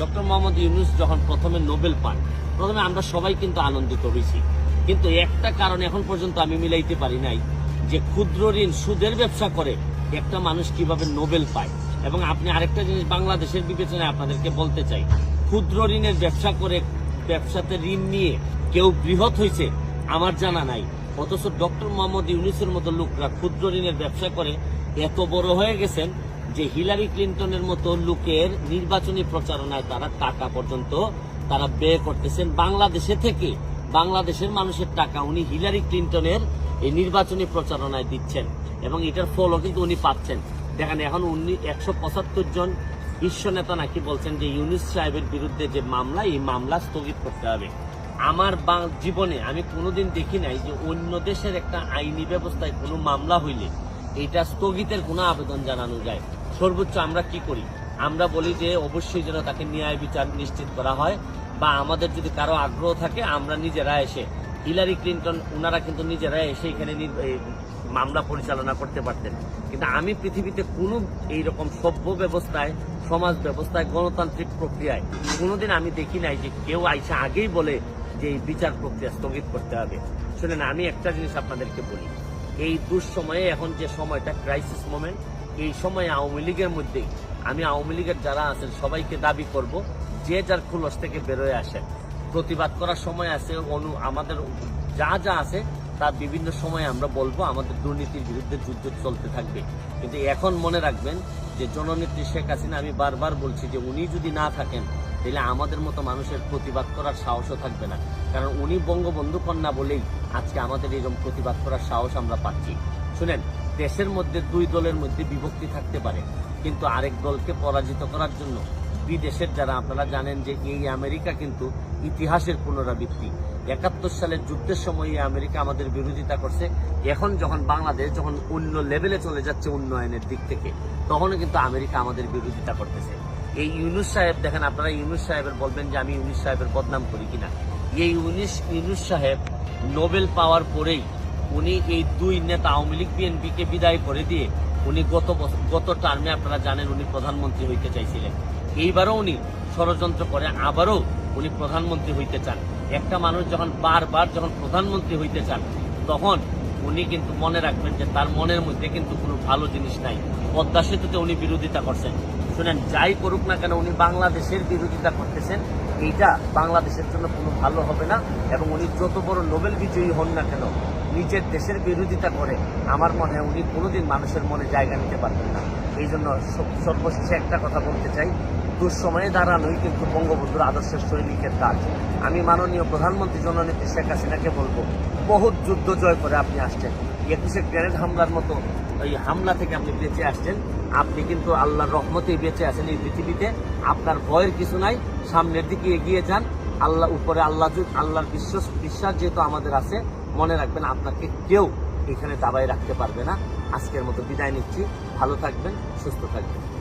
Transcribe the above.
Doctor Mohammad Yunus যখন প্রথমে Nobel পান, প্রথমে আমরা সবাই কিন্তু আনন্দিত হয়েছি। কিন্তু একটা কারণ এখন পর্যন্ত আমি মিলাইতে পারি নাই, যে ক্ষুদ্র ঋণ সুদের ব্যবসা করে একটা মানুষ কীভাবে নোবেল পায়। এবং আপনি আরেকটা জিনিস বাংলাদেশের বিবেচনায় আপনাদেরকে বলতে চাই, ক্ষুদ্র ঋণের ব্যবসা করে ব্যবসাতে ঋণ নিয়ে কেউ বৃহৎ হয়েছে আমার জানা নাই। অথচ ডক্টর মোহাম্মদ ইউনিসের মতো লোকরা ক্ষুদ্র ঋণের ব্যবসা করে, এত বড় হয়ে গেছেন যে হিলারি ক্লিন্টনের মতো লোকের নির্বাচনী প্রচারণায় তারা টাকা পর্যন্ত তারা ব্যয় করতেছেন। বাংলাদেশে থেকে, বাংলাদেশের মানুষের টাকা উনি হিলারি ক্লিন্টনের এই নির্বাচনী প্রচারণায় দিচ্ছেন এবং এটার ফলও কিন্তু উনি পাচ্ছেন। দেখেন, এখন উনি একশো পঁচাত্তর জন বিশ্ব নেতা নাকি বলছেন যে ইউনিস সাহেবের বিরুদ্ধে যে মামলা, এই মামলা স্থগিত করতে হবে। আমার জীবনে আমি কোনোদিন দেখি নাই যে অন্য দেশের একটা আইনি ব্যবস্থায় কোনো মামলা হইলে এটা স্থগিতের কোনো আবেদন জানানো যায়। সর্বোচ্চ আমরা কি করি? আমরা বলি যে অবশ্যই যেন তাকে ন্যায় বিচার নিশ্চিত করা হয় বা আমাদের যদি কারও আগ্রহ থাকে, আমরা নিজেরা এসে, হিলারি ক্লিন্টন ওনারা কিন্তু নিজেরা এসে এখানে মামলা পরিচালনা করতে পারতেন। কিন্তু আমি পৃথিবীতে কোনো এইরকম সভ্য ব্যবস্থায়, সমাজ ব্যবস্থায়, গণতান্ত্রিক প্রক্রিয়ায় কোনোদিন আমি দেখি নাই যে কেউ আইসা আগেই বলে যে এই বিচার প্রক্রিয়া স্থগিত করতে হবে। শুনেন, আমি একটা জিনিস আপনাদেরকে বলি। এই দুঃসময়ে এখন যে সময়টা ক্রাইসিস মোমেন্ট এই সময়ে আওয়ামী লীগের মধ্যেই আমি আওয়ামী লীগের যারা আছেন, সবাইকে দাবি করব, যে যার খুলস থেকে বেরোয় আসেন প্রতিবাদ করার সময় আছে, অনু, আমাদের যা যা আছে তা বিভিন্ন সময়ে আমরা বলব, আমাদের দুর্নীতির বিরুদ্ধে যুদ্ধ চলতে থাকবে। কিন্তু এখন মনে রাখবেন যে জননেত্রী শেখ হাসিনা, আমি বারবার বলছি যে উনি যদি না থাকেন তাহলে আমাদের মতো মানুষের প্রতিবাদ করার সাহসও থাকবে না। কারণ উনি বঙ্গবন্ধু কন্যা বলেই আজকে আমাদের এরকম প্রতিবাদ করার সাহস আমরা পাচ্ছি। শুনেন, দেশের মধ্যে দুই দলের মধ্যে বিভক্তি থাকতে পারে, কিন্তু আরেক দলকে পরাজিত করার জন্য বিদেশের যারা, আপনারা জানেন যে এই আমেরিকা কিন্তু ইতিহাসের পুনরাবৃত্তি। একাত্তর সালের যুদ্ধের সময় এই আমেরিকা আমাদের বিরোধিতা করছে। এখন যখন বাংলাদেশ যখন অন্য লেভেলে চলে যাচ্ছে উন্নয়নের দিক থেকে, তখনও কিন্তু আমেরিকা আমাদের বিরোধিতা করতেছে। এই ইউনুস সাহেব, দেখেন আপনারা ইউনুস সাহেবের বলবেন যে আমি ইউনুস সাহেবের বদনাম করি কিনা। এই ইউনুস ইউনুস সাহেব নোবেল পাওয়ার পরেই উনি এই দুই নেতা, আওয়ামী লীগ, বিএনপিকে বিদায় করে দিয়ে উনি গত গত টার্মে আপনারা জানেন উনি প্রধানমন্ত্রী হইতে চাইছিলেন। এইবারও উনি ষড়যন্ত্র করে, আবারও উনি প্রধানমন্ত্রী হইতে চান। একটা মানুষ যখন বারবার যখন প্রধানমন্ত্রী হইতে চান, তখন উনি কিন্তু মনে রাখবেন যে তার মনের মধ্যে কিন্তু কোনো ভালো জিনিস নাই। পদ্মা সেতুতে উনি বিরোধিতা করছেন। শুনেন, যাই করুক না কেন, উনি বাংলাদেশের বিরোধিতা করতেছেন। এইটা বাংলাদেশের জন্য কোনো ভালো হবে না এবং উনি যত বড় নোবেল বিজয়ী হন না কেন, নিজের দেশের বিরোধিতা করে আমার মনে হয় উনি কোনোদিন মানুষের মনে জায়গা নিতে পারবেন না। এই জন্য সর্বশেষে একটা কথা বলতে চাই দুঃসময়ে দাঁড়ানোই কিন্তু বঙ্গবন্ধুর আদর্শের সৈনিকের কাজ। আমি মাননীয় প্রধানমন্ত্রী জননেত্রী শেখ হাসিনাকে বলব, বহুত যুদ্ধ জয় করে আপনি আসছেন। একুশে গ্রেনেড হামলার মতো এই হামলা থেকে আপনি বেঁচে আসছেন। আপনি কিন্তু আল্লাহর রহমতেই বেঁচে আছেন এই পৃথিবীতে। আপনার ভয়ের কিছু নাই, সামনের দিকে এগিয়ে যান। আল্লাহ উপরে আল্লাহ আল্লাহর বিশ্বাস বিশ্বাস যেহেতু আমাদের আছে, মনে রাখবেন আপনাকে কেউ এখানে দাবাই রাখতে পারবে না। আজকের মতো বিদায় নিচ্ছি। ভালো থাকবেন, সুস্থ থাকবেন।